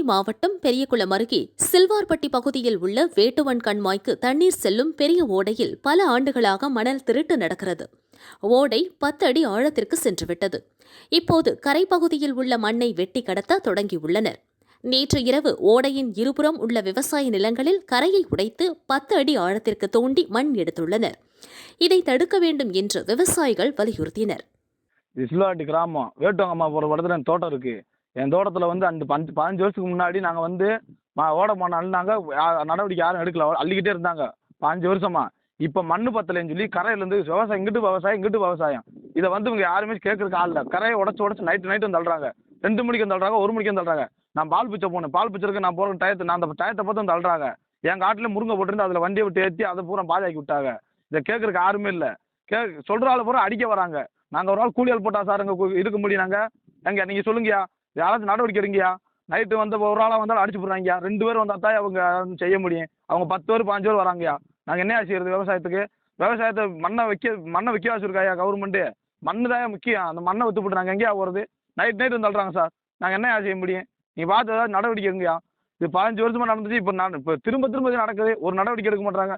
தேனி மாவட்டம் பெரியகுளம் அருகே சில்வார்பட்டி பகுதியில் உள்ள வேட்டுவன் கண்மாய்க்கு தண்ணீர் செல்லும் பெரிய ஓடையில் பல ஆண்டுகளாக மணல் திருட்டு நடக்கிறது. ஓடை பத்து அடி ஆழத்திற்கு சென்றுவிட்டது. இப்போது கரைப்பகுதியில் உள்ள மண்ணை வெட்டி கடத்த தொடங்கியுள்ளனர். நேற்று இரவு ஓடையின் இருபுறம் உள்ள விவசாய நிலங்களில் கரையை உடைத்து பத்து அடி ஆழத்திற்கு தோண்டி மண் எடுத்துள்ளனர். இதை தடுக்க வேண்டும் என்று விவசாயிகள் வலியுறுத்தினர். இது கிராமம். வேட்டுவங்கம்மா போகிற இடத்துல தோட்டம் இருக்குது என் தோட்டத்தில் வந்து அந்த பஞ்சு பதினஞ்சு வருஷத்துக்கு முன்னாடி நாங்கள் வந்து மா ஓட மண் அள்ளினாங்க நடவடிக்கை யாரும் எடுக்கல. அள்ளிக்கிட்டே இருந்தாங்க. பதினஞ்சு வருஷமா. இப்போ மண்ணு பத்தலைன்னு சொல்லி கரையிலேருந்து விவசாயம் இங்கிட்டு விவசாயம் இங்கிட்டு விவசாயம். இதை வந்து இவங்க யாருமே கேட்கறதுக்கு ஆள் இல்லை. கரையை உடச்சு உடச்சி நைட்டு நைட்டு வந்து தள்ளுறாங்க. ரெண்டு மணிக்கு வந்து தள்ளுறாங்க ஒரு மணிக்கு வந்து தள்ளுறாங்க. நான் பால் பிச்சை போனேன் பால் பிச்சருக்கு நான் போகிற டயத்தை நான் அந்த டயத்தை பார்த்து வந்து தள்ளுறாங்க. என் காட்டில் முருங்கை போட்டிருந்து அதில் வண்டியை விட்டு ஏற்றி அதை பூரா பாதாக்கி விட்டாங்க. இதை கேட்கறதுக்கு யாருமே இல்லை. கே சொல்கிற ஆள் பூரா அடிக்க வராங்க. நாங்கள் ஒரு நாள் கூலியால் போட்டா சார் இங்கே இருக்க முடியும் நாங்கள் எங்க நீங்கள் சொல்லுங்கய்யா. யாராச்சும் நடவடிக்கை எடுங்கய்யா. நைட்டு வந்து ஒரு ஆளாக வந்தாலும் அடிச்சு போடுறாங்கய்யா. ரெண்டு பேர் வந்தால் தான் அவங்க செய்ய முடியும். அவங்க பத்து பேர் பாஞ்சு பேர் வராங்கய்யா. நாங்கள் என்ன செய்யறது விவசாயத்துக்கு? விவசாயத்தை மண்ணை வைக்க மண்ணை வைக்க வச்சுருக்காயா கவர்மெண்ட்டு மண்ணு தான் முக்கியம். அந்த மண்ணை வித்து போட்டு நாங்கள் எங்கேயா போகிறது நைட் நைட் வந்து தள்ளுறாங்க சார் நாங்கள் என்ன செய்ய முடியும்? நீங்கள் பார்த்து ஏதாவது நடவடிக்கை எடுங்கய்யா. இது பதினஞ்சு வருஷமாக நடந்துச்சு. இப்போ நான் இப்போ திரும்ப திரும்ப இது நடக்குது. ஒரு நடவடிக்கை எடுக்க மாட்டாங்க